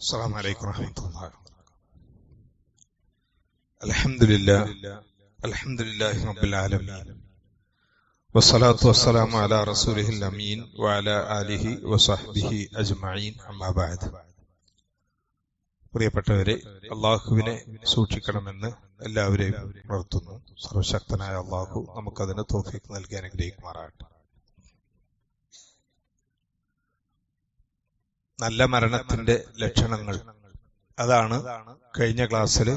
السلام عليكم ورحمة الله الحمد لله الحمد لله رب العالمين والصلاة والسلام على رسوله الأمين وعلى آله وصحبه أجمعين أما بعد പ്രിയപ്പെട്ടവരെ അള്ളാഹുവിനെ സൂക്ഷിക്കണമെന്ന് എല്ലാവരെയും ഉണർത്തുന്നു സർവശക്തനായ അള്ളാഹു നമുക്കതിന് തോഫിക്ക് നൽകി അനുഗ്രഹിക്കുമാറാകട്ടെ നല്ല മരണത്തിന്റെ ലക്ഷണങ്ങൾ. അതാണ് കഴിഞ്ഞ ക്ലാസ്സിൽ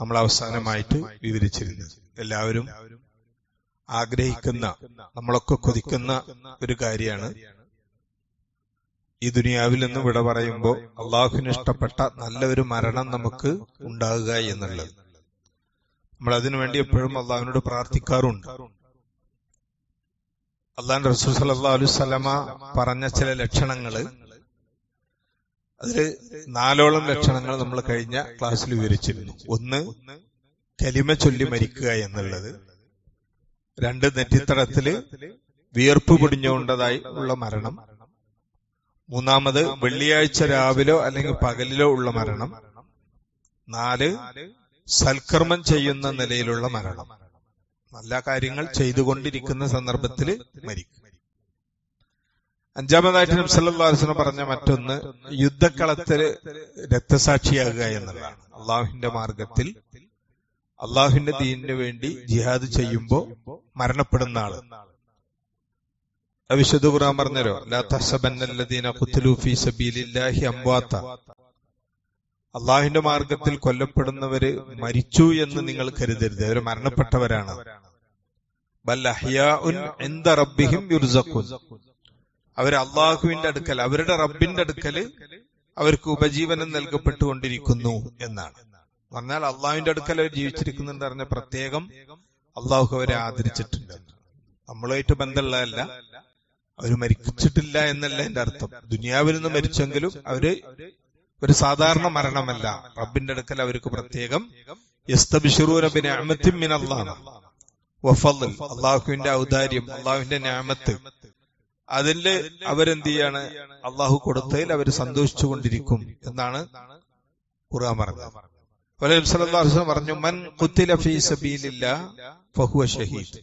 നമ്മൾ അവസാനമായിട്ട് വിവരിച്ചിരുന്നത്. എല്ലാവരും ആഗ്രഹിക്കുന്ന നമ്മളൊക്കെ കൊതിക്കുന്ന ഒരു കാര്യമാണ്. ഈ ദുനിയാവിൽ നിന്ന് വിട പറയുമ്പോൾ അള്ളാഹുവിന് ഇഷ്ടപ്പെട്ട നല്ലൊരു മരണം നമുക്ക് ഉണ്ടാകുക എന്നുള്ളത്. നമ്മൾ അതിനുവേണ്ടി എപ്പോഴും അള്ളാഹുവിനോട് പ്രാർത്ഥിക്കാറുണ്ട്. അള്ളാഹു റസൂൽ സല്ലാ അലുസലമ പറഞ്ഞ ചില ലക്ഷണങ്ങൾ അതിൽ നാലോളം ലക്ഷണങ്ങൾ നമ്മൾ കഴിഞ്ഞ ക്ലാസ്സിൽ വിവരിച്ചിരുന്നു. ഒന്ന് കലിമ ചൊല്ലി മരിക്കുക എന്നുള്ളത്. രണ്ട് നെറ്റിത്തടത്തിൽ വിയർപ്പ് പൊടിഞ്ഞുകൊണ്ടതായി ഉള്ള മരണം. മൂന്നാമത് വെള്ളിയാഴ്ച രാവിലോ അല്ലെങ്കിൽ പകലിലോ ഉള്ള മരണം. നാല് സൽക്കർമ്മം ചെയ്യുന്ന നിലയിലുള്ള മരണം. നല്ല കാര്യങ്ങൾ ചെയ്തുകൊണ്ടിരിക്കുന്ന സന്ദർഭത്തിൽ മരിക്കും. അഞ്ചാമതായിട്ട് നബ്സല്ലാസ്ലം പറഞ്ഞ മറ്റൊന്ന് യുദ്ധക്കളത്തിൽ രക്തസാക്ഷിയാകുക എന്നുള്ളതാണ്. അള്ളാഹുവിന്റെ മാർഗത്തിൽ അള്ളാഹുവിന്റെ ദീനിന് വേണ്ടി ജിഹാദ് ചെയ്യുമ്പോൾ മരണപ്പെടുന്ന ആൾ. വിശുദ്ധ ഖുർആൻ പറഞ്ഞല്ലോ ലാ തഹ്സബന്നല്ലദീന ഖുത്ലു ഫീ സബീലില്ലാഹി അംവാത അള്ളാഹുവിന്റെ മാർഗത്തിൽ കൊല്ലപ്പെടുന്നവര് മരിച്ചു എന്ന് നിങ്ങൾ കരുതരുത് അവർ മരണപ്പെട്ടവരാണ്. ബൽ ഇൻദ റബ്ബിഹിം അവർ അള്ളാഹുവിന്റെ അടുക്കൽ അവരുടെ റബ്ബിന്റെ അടുക്കൽ അവർക്ക് ഉപജീവനം നൽകപ്പെട്ടുകൊണ്ടിരിക്കുന്നു എന്നാണ്. പറഞ്ഞാൽ അള്ളാഹുവിന്റെ അടുക്കൽ അവർ ജീവിച്ചിരിക്കുന്നുണ്ട് പറഞ്ഞ പ്രത്യേകം അള്ളാഹു അവരെ ആദരിച്ചിട്ടുണ്ട്. നമ്മളുമായിട്ട് ബന്ധമുള്ളതല്ല അവർ മരിച്ചിട്ടില്ല എന്നല്ല എന്റെ അർത്ഥം. ദുനിയാവിൽ നിന്ന് മരിച്ചെങ്കിലും അവർ ഒരു സാധാരണ മരണമല്ല. റബ്ബിന്റെ അടുക്കൽ അവർക്ക് പ്രത്യേകം അള്ളാഹുവിന്റെ ഔദാര്യം അള്ളാഹുവിന്റെ ഞാമത്ത് അതിൽ അവരെന്ത് ചെയ്യാണ് അള്ളാഹു കൊടുത്തതിൽ അവർ സന്തോഷിച്ചു കൊണ്ടിരിക്കും എന്നാണ് ഖുർആൻ പറഞ്ഞത്. പറഞ്ഞു മൻ കുത്തില ഫീ സബീലില്ല ഫഹുവ ഷഹീദ്.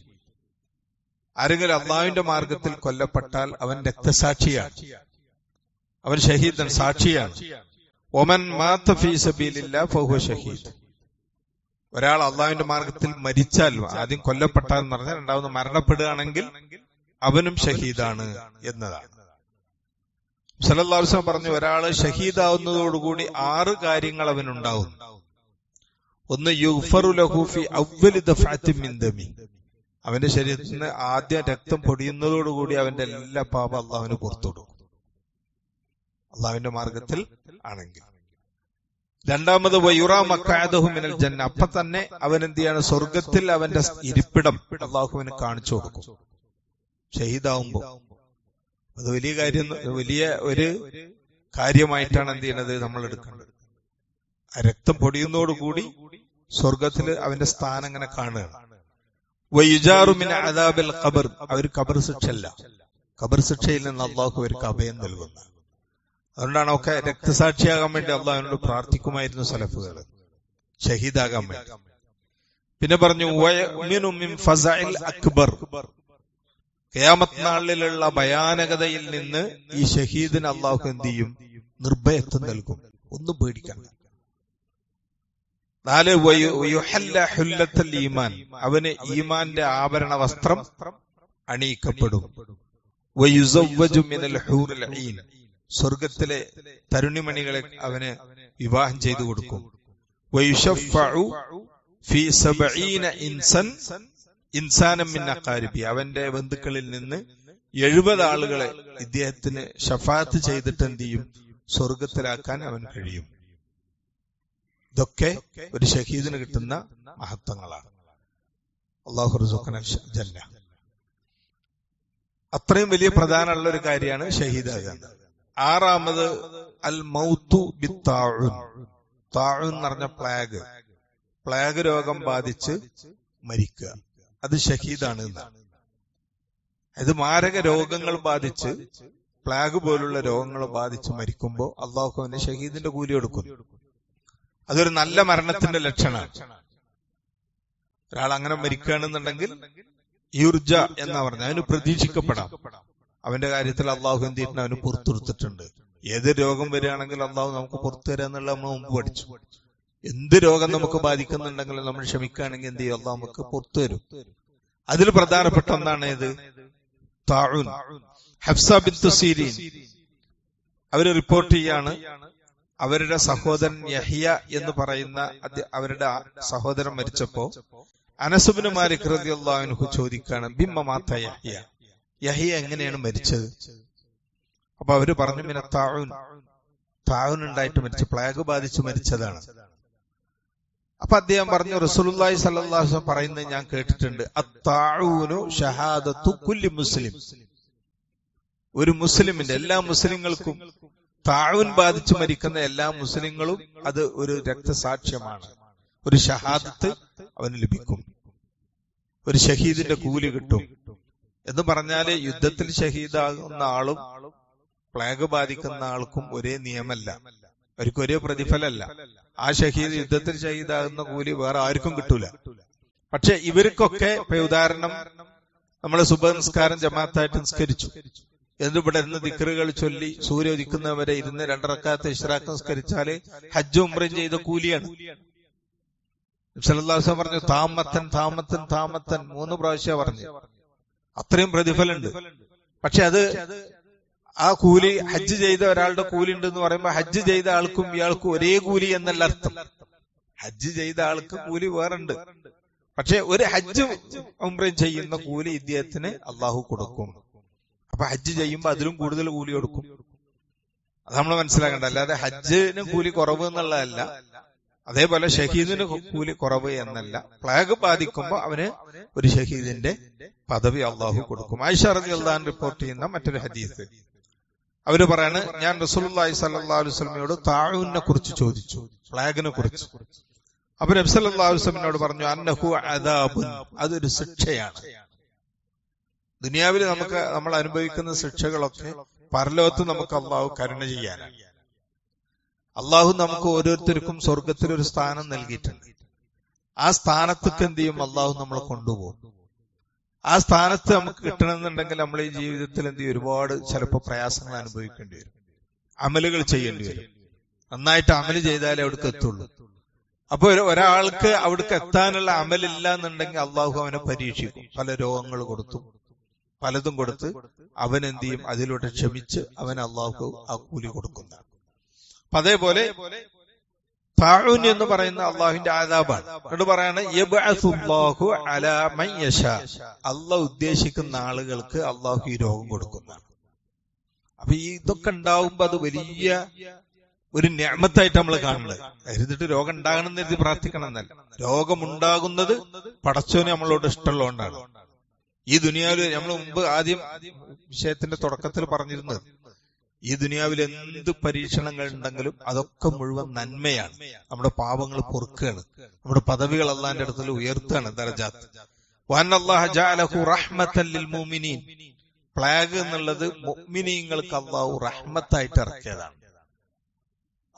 ആരെങ്കിലും അള്ളാഹുവിന്റെ മാർഗത്തിൽ കൊല്ലപ്പെട്ടാൽ അവൻ രക്തസാക്ഷിയാണ്. അവൻ ഷഹീദൻ സാക്ഷിയാണ്. ഒമൻ മാത്ത ഫീ സബീലില്ല ഫഹുവ ഷഹീദ്. ഒരാൾ അള്ളാഹുവിന്റെ മാർഗത്തിൽ മരിച്ചാൽ ആദ്യം കൊല്ലപ്പെട്ടാൽ എന്ന് പറഞ്ഞാൽ രണ്ടാമത് മരണപ്പെടുകയാണെങ്കിൽ അവനും ഷഹീദാണ് എന്നതാണ്. സലല്ലാസ്വം പറഞ്ഞു ഒരാൾ ഷഹീദാവുന്നതോടുകൂടി ആറ് കാര്യങ്ങൾ അവനുണ്ടാവും ഒന്ന് യുഫറു ലഹൂഫി ദിന്ദമി അവന്റെ ശരീരത്തിൽ ആദ്യ രക്തം പൊടിയുന്നതോടുകൂടി അവന്റെ എല്ലാ പാപം അള്ളാഹുവിന് പുറത്തുവിടും. അള്ളാഹുവിന്റെ മാർഗത്തിൽ ആണെങ്കിൽ. രണ്ടാമത് വയുറ മക്കാദഹുമിനൽ ജന്ന. അപ്പൊ തന്നെ അവൻ എന്ത് ചെയ്യാണ്? സ്വർഗത്തിൽ അവന്റെ ഇരിപ്പിടം അള്ളാഹുവിന് കാണിച്ചു കൊടുക്കും. ഷഹീദാവുമ്പോ അത് വലിയ കാര്യം വലിയ ഒരു കാര്യമായിട്ടാണ് എന്ത് ചെയ്യണത് നമ്മൾ എടുക്കേണ്ടത്. ആ രക്തം പൊടിയുന്നതോടുകൂടി സ്വർഗത്തിൽ അവന്റെ സ്ഥാനം അങ്ങനെ കാണുകയാണ്. വൈജാറുമിന് അദാബിൽ ഖബർ. അവർ ഖബർ ശിക്ഷല്ല ഖബർ ശിക്ഷയിൽ നിന്ന് അള്ളാഹു അവർക്ക് അഭയം നൽകുന്നത് അതുകൊണ്ടാണ് ഒക്കെ രക്തസാക്ഷിയാകാൻ വേണ്ടി അള്ളാഹുവിനോട് പ്രാർത്ഥിക്കുമായിരുന്നു സലഫുകൾ. ഷഹീദാകാൻ വേണ്ടി. പിന്നെ പറഞ്ഞു അക്ബർ. കയാമത്ത് നാളിലുള്ള ഭയാനകതയിൽ നിന്ന് ഈ ഷഹീദിന് അള്ളാഹു എന്ത് ചെയ്യും? നിർഭയത്വം നൽകും. ഒന്നും പേടിക്കണം നാല് ഈമാൻ. അവന് ഈമാന്റെ ആഭരണ വസ്ത്രം അണിയിക്കപ്പെടും. സ്വർഗത്തിലെ തരുണിമണികളെ അവന് വിവാഹം ചെയ്തു കൊടുക്കും. ഇൻസാനം മിന്നക്കാരിബി അവന്റെ ബന്ധുക്കളിൽ നിന്ന് എഴുപത് ആളുകളെ ഇദ്ദേഹത്തിന് ഷഫാത്ത് ചെയ്തിട്ട് എന്ത് ചെയ്യും? സ്വർഗത്തിലാക്കാൻ അവൻ കഴിയും. ഇതൊക്കെ ഒരു ഷഹീദിന് കിട്ടുന്ന മഹത്വങ്ങളാണ്. അള്ളാഹു ജന്ന. അത്രയും വലിയ പ്രധാനമുള്ള ഒരു കാര്യമാണ് ഷഹീദ് ആറാമത് അൽ മൗത്തു ബി താഴു താഴുൻ എന്ന് പറഞ്ഞ പ്ലാഗ്. പ്ലാഗ്. രോഗം ബാധിച്ച് മരിക്കുക. അത് ഷഹീദാണ് അത് മാരക രോഗങ്ങൾ ബാധിച്ച് പ്ലാഗ് പോലുള്ള രോഗങ്ങൾ ബാധിച്ച് മരിക്കുമ്പോൾ അള്ളാഹു അവന് ഷഹീദിന്റെ കൂലി കൊടുക്കുന്നു അതൊരു നല്ല മരണത്തിന്റെ ലക്ഷണമാണ്. ഒരാൾ അങ്ങനെ മരിക്കുകയാണെന്നുണ്ടെങ്കിൽ യുർജ എന്നാ പറഞ്ഞ അവന് പ്രതീക്ഷിക്കപ്പെടാം. അവന്റെ കാര്യത്തിൽ അള്ളാഹു എന്ത് ചെയ്തിട്ടുണ്ട്? അവന് പുറത്തുകൊടുത്തിട്ടുണ്ട് ഏത് രോഗം വരികയാണെങ്കിൽ അള്ളാഹു നമുക്ക് പുറത്തു വരാന്നുള്ള നമ്മൾ മുമ്പ് പഠിച്ചു. എന്ത് രോഗം നമുക്ക് ബാധിക്കുന്നുണ്ടെങ്കിലും നമ്മൾ ക്ഷമിക്കുകയാണെങ്കിൽ എന്ത് ചെയ്യും? അള്ളാഹ് നമുക്ക് പുറത്തു വരും അതിൽ പ്രധാനപ്പെട്ട ഒന്നാണ് ഇത് താഴൂൻ ഹഫ്സ സീരീൻ. അവർ റിപ്പോർട്ട് ചെയ്യാണ് അവരുടെ സഹോദരൻ യഹിയ എന്ന് പറയുന്ന അവരുടെ സഹോദരൻ മരിച്ചപ്പോ അനസുബിന് മാലിക് റളിയല്ലാഹു ചോദിക്കാണ് ബിമ്മ മാത്ത യഹിയ? യഹിയ എങ്ങനെയാണ് മരിച്ചത്? അപ്പൊ അവർ പറഞ്ഞു പിന്നെ താഴൂൻ താഴൂൻ ഉണ്ടായിട്ട് മരിച്ചു പ്ലാഗ് ബാധിച്ച് മരിച്ചതാണ്. അപ്പൊ അദ്ദേഹം പറഞ്ഞു റസൂലുള്ളാഹി സല്ലല്ലാഹു പറയുന്നത് ഞാൻ കേട്ടിട്ടുണ്ട്. അത്താഊനു ഷഹാദത്തു കുല്ലി മുസ്ലിം. ഒരു മുസ്ലിമിന്റെ എല്ലാ മുസ്ലിങ്ങൾക്കും താഴൂൻ ബാധിച്ചു മരിക്കുന്ന എല്ലാ മുസ്ലിങ്ങളും അത് ഒരു രക്തസാക്ഷ്യമാണ്. ഒരു ഷഹാദത്ത് അവന് ലഭിക്കും. ഒരു ഷഹീദിന്റെ കൂലി കിട്ടും. എന്ന് പറഞ്ഞാൽ യുദ്ധത്തിൽ ഷഹീദാകുന്ന ആളും പ്ലേഗ് ബാധിക്കുന്ന ആൾക്കും ഒരേ നിയമല്ല. അവർക്ക് ഒരേ പ്രതിഫലമല്ല. ആ ഷഹീദ് യുദ്ധത്തിൽ ഷഹീദാകുന്ന കൂലി വേറെ ആർക്കും കിട്ടൂല. പക്ഷെ ഇവർക്കൊക്കെ ഇപ്പൊ ഉദാഹരണം നമ്മളെ സുബനസ്കാരം ജമാഅത്തായിട്ട് നിസ്കരിച്ചു. എന്നിട്ട് ഇവിടെ ഇരുന്ന് ദിക്കറുകൾ ചൊല്ലി സൂര്യ ഉദിക്കുന്നവരെ ഇരുന്ന് രണ്ടറക്കാത്ത ഇഷ്റാഖ് നിസ്കരിച്ചാൽ ഹജ്ജ് ഉംറയും ചെയ്ത കൂലിയാണ്. സലല്ലാസ് പറഞ്ഞു താമത്തൻ താമത്തൻ താമത്തൻ മൂന്ന് പ്രാവശ്യം പറഞ്ഞു. അത്രയും പ്രതിഫലമുണ്ട്. പക്ഷെ അത് ആ കൂലി ഹജ്ജ് ചെയ്ത ഒരാളുടെ കൂലി ഉണ്ട് എന്ന് പറയുമ്പോ ഹജ്ജ് ചെയ്ത ആൾക്കും ഇയാൾക്കും ഒരേ കൂലി എന്നല്ല അർത്ഥം. ഹജ്ജ് ചെയ്ത ആൾക്ക് കൂലി വേറുണ്ട്. പക്ഷെ ഒരു ഹജ്ജ് ഉംറയും ചെയ്യുന്ന കൂലി ഇദ്ദേഹത്തിന് അള്ളാഹു കൊടുക്കും. അപ്പൊ ഹജ്ജ് ചെയ്യുമ്പോൾ അതിലും കൂടുതൽ കൂലി കൊടുക്കും. അത് നമ്മൾ മനസ്സിലാക്കണ്ട. അല്ലാതെ ഹജ്ജിന് കൂലി കുറവ് എന്നുള്ളതല്ല. അതേപോലെ ഷഹീദിന് കൂലി കുറവ് എന്നല്ല. പ്ലാഗ് ബാധിക്കുമ്പോൾ അവന് ഒരു ഷഹീദിന്റെ പദവി അള്ളാഹു കൊടുക്കും. ആയിഷ റതി അള്ളഹാൻ റിപ്പോർട്ട് ചെയ്യുന്ന മറ്റൊരു ഹദീസ്. അവർ പറയാണ് ഞാൻ റസൂലി വസല്ലമയോട് താഴൂനെ കുറിച്ച് ചോദിച്ചു ഫ്ലാഗിനെ കുറിച്ച്. അപ്പൊ നബി സല്ലല്ലാഹു അലൈഹി വസല്ലമയോട് പറഞ്ഞു അന്നഹു അദാബുൻ അതൊരു ശിക്ഷയാണ്. ദുനിയാവിൽ നമുക്ക് നമ്മൾ അനുഭവിക്കുന്ന ശിക്ഷകളൊക്കെ പരലോകത്ത് നമുക്ക് അള്ളാഹു കരുണ ചെയ്യാനാണ്. അള്ളാഹു നമുക്ക് ഓരോരുത്തർക്കും സ്വർഗത്തിൽ ഒരു സ്ഥാനം നൽകിയിട്ടുണ്ട്. ആ സ്ഥാനത്തേക്ക് എന്ത് ചെയ്യും? അള്ളാഹു നമ്മളെ കൊണ്ടുപോകും. ആ സ്ഥാനത്ത് നമുക്ക് കിട്ടണമെന്നുണ്ടെങ്കിൽ നമ്മൾ ഈ ജീവിതത്തിൽ എന്ത് ഒരുപാട് ചിലപ്പോൾ പ്രയാസങ്ങൾ അനുഭവിക്കേണ്ടി വരും. അമലുകൾ ചെയ്യേണ്ടി വരും. നന്നായിട്ട് അമൽ ചെയ്താലേ അവിടേക്ക് എത്തുള്ളൂ. അപ്പൊ ഒരാൾക്ക് അവിടേക്ക് എത്താനുള്ള അമലില്ല എന്നുണ്ടെങ്കിൽ അള്ളാഹു അവനെ പരീക്ഷിക്കും. പല രോഗങ്ങൾ കൊടുത്തും. പലതും കൊടുത്ത് അവൻ എന്ത് ചെയ്യും? അതിലൂടെ ക്ഷമിച്ച് അവൻ അള്ളാഹു ആ കൂലി കൊടുക്കുന്ന. അപ്പൊ അതേപോലെ താഴൂൻ എന്ന് പറയുന്ന അള്ളാഹുവിന്റെ ആദാബാണ്. എന്നിട്ട് പറയാണ്. അള്ളാഹ് ഉദ്ദേശിക്കുന്ന ആളുകൾക്ക് അള്ളാഹു ഈ രോഗം കൊടുക്കുന്നതാണ് അപ്പൊ ഈ ഇതൊക്കെ ഉണ്ടാവുമ്പോ അത് വലിയ ഒരു ഞാമത്തായിട്ട് നമ്മൾ കാണുന്നത്. കരുതിട്ട് രോഗം ഉണ്ടാകണം എന്ന് പ്രാർത്ഥിക്കണം എന്നല്ല. രോഗമുണ്ടാകുന്നത് പടച്ചോന് നമ്മളോട് ഇഷ്ടമുള്ളതുകൊണ്ടാണ്. ഈ ദുനിയാവിൽ നമ്മൾ മുമ്പ് ആദ്യം വിഷയത്തിന്റെ തുടക്കത്തിൽ പറഞ്ഞിരുന്നത് ഈ ദുനിയാവിൽ എന്ത് പരീക്ഷണങ്ങൾ ഉണ്ടെങ്കിലും അതൊക്കെ മുഴുവൻ നന്മയാണ്. നമ്മുടെ പാപങ്ങൾ പൊറുക്കുകയാണ്. നമ്മുടെ പദവികൾ അള്ളാന്റെ അടുത്തിൽ ഉയർത്തുകയാണ് മുഅ്മിനീൻ. പ്ലാഗ് എന്നുള്ളത് മുഅ്മിനീങ്ങൾക്ക് അള്ളാഹു റഹ്മത്തായിട്ട് ഇറക്കിയതാണ്.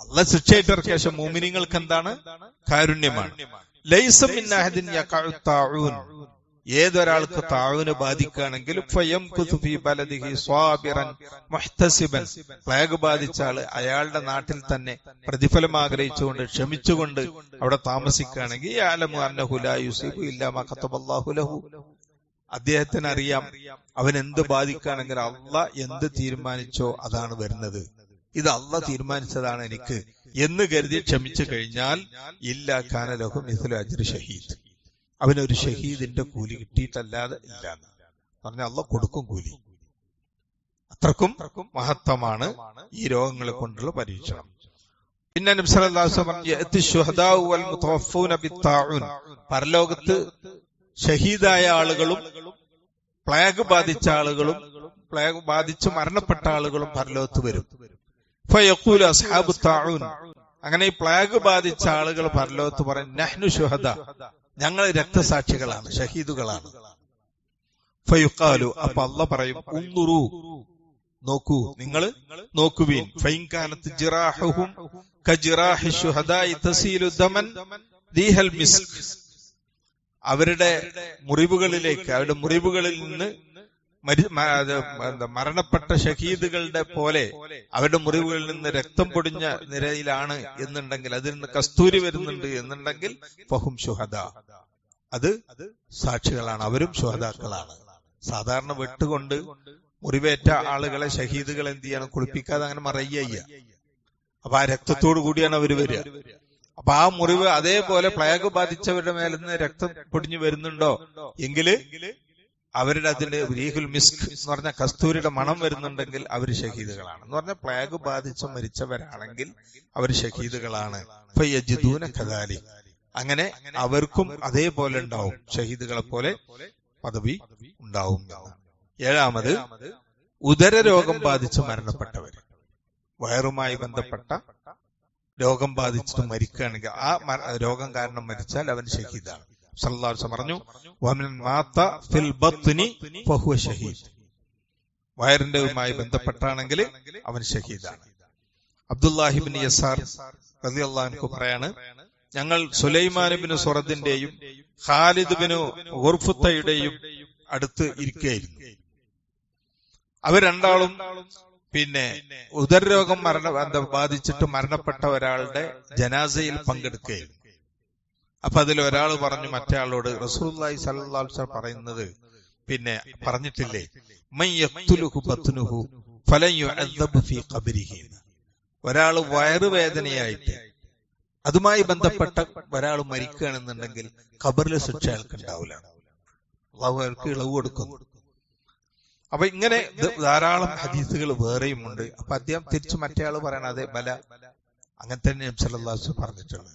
അല്ല ശിക്ഷയായിട്ട് ഇറക്കിയ ശേഷം മുഅ്മിനീങ്ങൾക്ക് എന്താണ്? കാരുണ്യമാണ്. ഏതൊരാൾക്ക് താഴ്വിന് ബാധിക്കുകയാണെങ്കിൽ ഫയംകുതു ഫീ ബലദിഹി സ്വാബിറൻ മുഹ്തസിബൻ. പ്ലേഗ് ബാധിച്ച ആൾ അയാളുടെ നാട്ടിൽ തന്നെ പ്രതിഫലം ആഗ്രഹിച്ചുകൊണ്ട് ക്ഷമിച്ചുകൊണ്ട് അവിടെ താമസിക്കുകയാണെങ്കിൽ അദ്ദേഹത്തിന് അറിയാം അവൻ എന്ത് ബാധിക്കുകയാണെങ്കിൽ അള്ള എന്ത് തീരുമാനിച്ചോ അതാണ് വരുന്നത്. ഇത് അള്ള തീരുമാനിച്ചതാണ് എനിക്ക് എന്ന് കരുതി ക്ഷമിച്ചു കഴിഞ്ഞാൽ ഇല്ല കാനലഹു മിഥുൽ അജ്രി ഷഹീദ്. അവനൊരു ഷഹീദിന്റെ കൂലി കിട്ടിയിട്ടല്ലാതെ ഇല്ല പറഞ്ഞ അള്ള കൊടുക്കും കൂലി. അത്രക്കും മഹത്വമാണ് ഈ രോഗങ്ങളെ കൊണ്ടുള്ള പരീക്ഷണം. പിന്നെ പരലോകത്ത് ഷഹീദായ ആളുകളും പ്ലേഗ് ബാധിച്ച ആളുകളും പ്ലേഗ് ബാധിച്ച് മരണപ്പെട്ട ആളുകളും പരലോകത്ത് വരും. അങ്ങനെ ഈ പ്ലേഗ് ബാധിച്ച ആളുകൾ പരലോകത്ത് പറയും നഹ്നു ശുഹദ. ഞങ്ങൾ രക്തസാക്ഷികളാണ് ഷഹീദുകളാണ് ഫയുക്കാലു അപ്പൊ അല്ല പറയും ഉന്നുറു നോക്കൂ നിങ്ങൾ നോക്കുവീൻ. ഫൈൻകാനത്ത് ജിറാഹും അവരുടെ മുറിവുകളിലേക്ക് അവരുടെ മുറിവുകളിൽ നിന്ന് മരണപ്പെട്ട ഷഹീദുകളുടെ പോലെ അവരുടെ മുറിവുകളിൽ നിന്ന് രക്തം പൊടിഞ്ഞ നിരയിലാണ് എന്നുണ്ടെങ്കിൽ അതിൽ നിന്ന് കസ്തൂരി വരുന്നുണ്ട് എന്നുണ്ടെങ്കിൽ ഫഹും ശുഹദ അത് സാക്ഷികളാണ് അവരും ശുഹദാക്കളാണ് സാധാരണ വെട്ടുകൊണ്ട് മുറിവേറ്റ ആളുകളെ ഷഹീദുകൾ എന്ത് ചെയ്യണം? കുളിപ്പിക്കാതെ അങ്ങനെ മറയ്യ അപ്പൊ ആ രക്തത്തോടു കൂടിയാണ് അവർ വരിക. അപ്പൊ ആ മുറിവ് അതേപോലെ പ്ലേഗ് ബാധിച്ചവരുടെ മേലെ നിന്ന് രക്തം പൊടിഞ്ഞു വരുന്നുണ്ടോ? എങ്കിൽ അവരുടെ അതിൽ റീഹുൽ മിസ്ക് എന്ന് പറഞ്ഞ കസ്തൂരിയുടെ മണം വരുന്നുണ്ടെങ്കിൽ അവർ ഷഹീദുകളാണ് എന്ന് പറഞ്ഞ പ്ലേഗ് ബാധിച്ച് മരിച്ചവരാണെങ്കിൽ അവർ ഷഹീദുകളാണ് കദാലി. അങ്ങനെ അവർക്കും അതേപോലെ ഉണ്ടാവും. ഷഹീദുകളെ പോലെ പദവി ഉണ്ടാവും. ഏഴാമത് ഉദര രോഗം ബാധിച്ച് മരണപ്പെട്ടവർ വയറുമായി ബന്ധപ്പെട്ട രോഗം ബാധിച്ചിട്ട് മരിക്കുകയാണെങ്കിൽ ആ രോഗം കാരണം മരിച്ചാൽ അവൻ ഷഹീദാണ് പറഞ്ഞു ഷഹീദ് വയറിന്റെയുമായി ബന്ധപ്പെട്ടാണെങ്കിൽ അവൻ ഷഹീദാണ് അബ്ദുല്ലാഹിബിൻ യസാർ പറയാണ് ഞങ്ങൾ സുലൈമാൻ ബിൻ സുറദിന്റെയും ഖാലിദ് ബിൻ ഉർഫുത്തയുടെയും അടുത്ത് ഇരിക്കുകയായിരുന്നു. അവർ രണ്ടാളും പിന്നെ ഉദരരോഗം മരണ ബാധിച്ചിട്ട് മരണപ്പെട്ട ഒരാളുടെ ജനാസയിൽ പങ്കെടുക്കുകയായിരുന്നു. അപ്പൊ അതിൽ ഒരാൾ പറഞ്ഞു മറ്റേ അലൈഹി വസല്ലം പറയുന്നത് പിന്നെ പറഞ്ഞിട്ടില്ലേ? ഒരാൾ വയറുവേദനയായിട്ട് അതുമായി ബന്ധപ്പെട്ട ഒരാൾ മരിക്കുകയാണെന്നുണ്ടെങ്കിൽ ഖബറിൽ ശിക്ഷ അയാൾക്ക് ഉണ്ടാവില്ല അള്ളാഹു അയാൾക്ക് ഇളവ് കൊടുക്കുന്നു. അപ്പൊ ഇങ്ങനെ ധാരാളം ഹദീസുകൾ വേറെയും ഉണ്ട് അപ്പൊ അദ്ദേഹം തിരിച്ചു മറ്റേ പറയണം അതെ ബല. അങ്ങനെ തന്നെ നബി സല്ലല്ലാഹു അലൈഹി വസല്ലം പറഞ്ഞിട്ടുള്ളത്.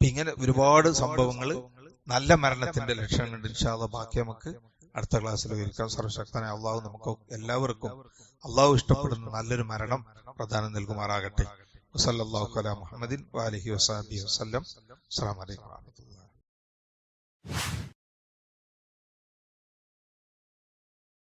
ഇങ്ങനെ ഒരുപാട് സംഭവങ്ങൾ നല്ല മരണത്തിന്റെ ലക്ഷണങ്ങളുണ്ട് ഇൻഷാല്ല ബാക്കി നമുക്ക് അടുത്ത ക്ലാസ്സിൽ വിവരിക്കാം സർവശക്തനായ അള്ളാഹു നമുക്ക് എല്ലാവർക്കും അള്ളാഹു ഇഷ്ടപ്പെടുന്ന നല്ലൊരു മരണം പ്രധാനം നൽകുമാറാകട്ടെ. വസല്ലല്ലാഹു അലാ മുഹമ്മദിൻ വാലിഹി വസാബി വസല്ലം. അസ്സലാമു അലൈക്കും വറഹ്മത്തുള്ളാഹി